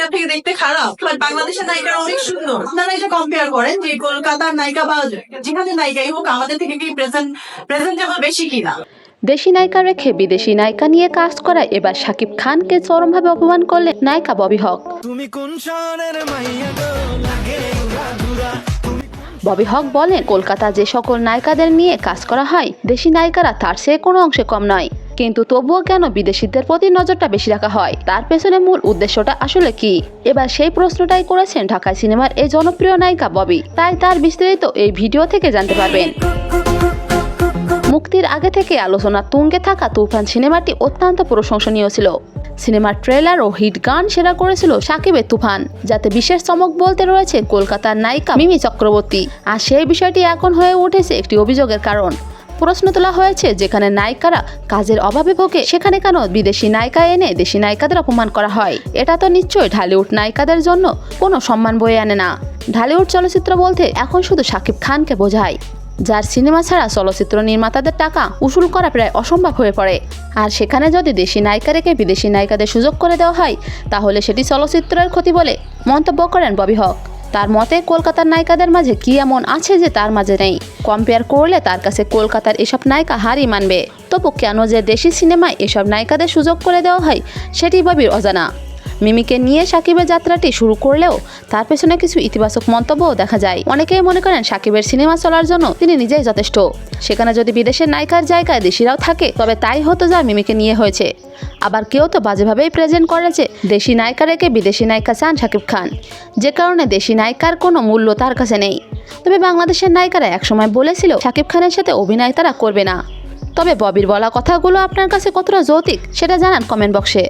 নায়িকা থেকে দেখতে খারাপ বাট বাংলাদেশের নায়িকারা অনেক সুন্দর। আপনারা এটা কম্পেয়ার করেন যে কলকাতার নায়িকা বা যেখানে নায়িকাই হোক আমাদের থেকে কি প্রেজেন্ট প্রেজেন্টেবল বেশি কিনা। দেশি নায়িকা রেখে বিদেশি নায়িকা নিয়ে কাজ করা এবার শাকিব খানকে চরমভাবে অপমান করলেন নায়িকা ববি হক। তুমি কোন শহরের মাইয়া গো লাগে ববি হক বলেন কলকাতা যে সকল নায়িকাদের নিয়ে কাজ করা হয় দেশি নায়িকারা তার চেয়ে কোনো অংশে কম নয়। কিন্তু তবুও কেন বিদেশিদের প্রতি নজরটা বেশি রাখা হয়? তার পেছনে মূল উদ্দেশ্যটা আসলে কি? এবার সেই প্রশ্নটাই করেছেন ঢাকায় সিনেমার এই জনপ্রিয় নায়িকা ববি। তাই তার বিস্তারিত এই ভিডিও থেকে জানতে পারবেন। মুক্তির আগে থেকে আলোচনা তুঙ্গে থাকা তুফান সিনেমাটি অত্যন্ত প্রশংসনীয় ছিল। সিনেমার ট্রেলার ও হিট গান সেরা করেছিল সাকিবের তুফান, যাতে বিশেষ চমক বলতে রয়েছে কলকাতার নায়িকা মিমি চক্রবর্তী। আর সেই বিষয়টি এখন হয়ে উঠেছে একটি অভিযোগের কারণ। প্রশ্ন তোলা হয়েছে, যেখানে নায়িকারা কাজের অভাবে ভোগে, সেখানে কেন বিদেশি নায়িকা এনে দেশি নায়িকাদের অপমান করা হয়? এটা তো নিশ্চয়ই ঢালিউড নায়িকাদের জন্য কোনো সম্মান বয়ে আনে না। ঢালিউড চলচ্চিত্র বলতে এখন শুধু শাকিব খানকে বোঝায়, যার সিনেমা ছাড়া চলচ্চিত্র নির্মাতাদের টাকা উসুল করা প্রায় অসম্ভব হয়ে পড়ে। আর সেখানে যদি দেশি নায়িকা রেখে বিদেশি নায়িকাদের সুযোগ করে দেওয়া হয়, তাহলে সেটি চলচ্চিত্রের ক্ষতি বলে মন্তব্য করেন ববি হক। তার মতে, কলকাতার নায়িকাদের মাঝে কি এমন আছে যে তার মাঝে নেই? কম্পেয়ার করলে তার কাছে কলকাতার এসব নায়িকা হারই মানবে। তবু কেন যে দেশি সিনেমায় এসব নায়িকাদের সুযোগ করে দেওয়া হয়, সেটি ববির অজানা। মিমিকে নিয়ে সাকিবের যাত্রাটি শুরু করলেও তার পেছনে কিছু ইতিবাচক মন্তব্যও দেখা যায়। অনেকেই মনে করেন সাকিবের সিনেমা চলার জন্য তিনি নিজেই যথেষ্ট। সেখানে যদি বিদেশের নায়িকার জায়গায় দেশিরাও থাকে, তবে তাই হতো যা মিমিকে নিয়ে হয়েছে। আবার কেউ তো বাজেভাবেই প্রেজেন্ট করেছে দেশি নায়িকা রেখে বিদেশি নায়িকা চান সাকিব খান। যে কারণে দেশি নায়িকার কোনো মূল্য তার কাছে নেই। তবে বাংলাদেশের নায়িকারা একসময় বলেছিল, সাকিব খানের সাথে অভিনয় তারা করবে না। তবে ববির বলা কথাগুলো আপনার কাছে কতটা যৌতিক সেটা জানান কমেন্ট বক্সে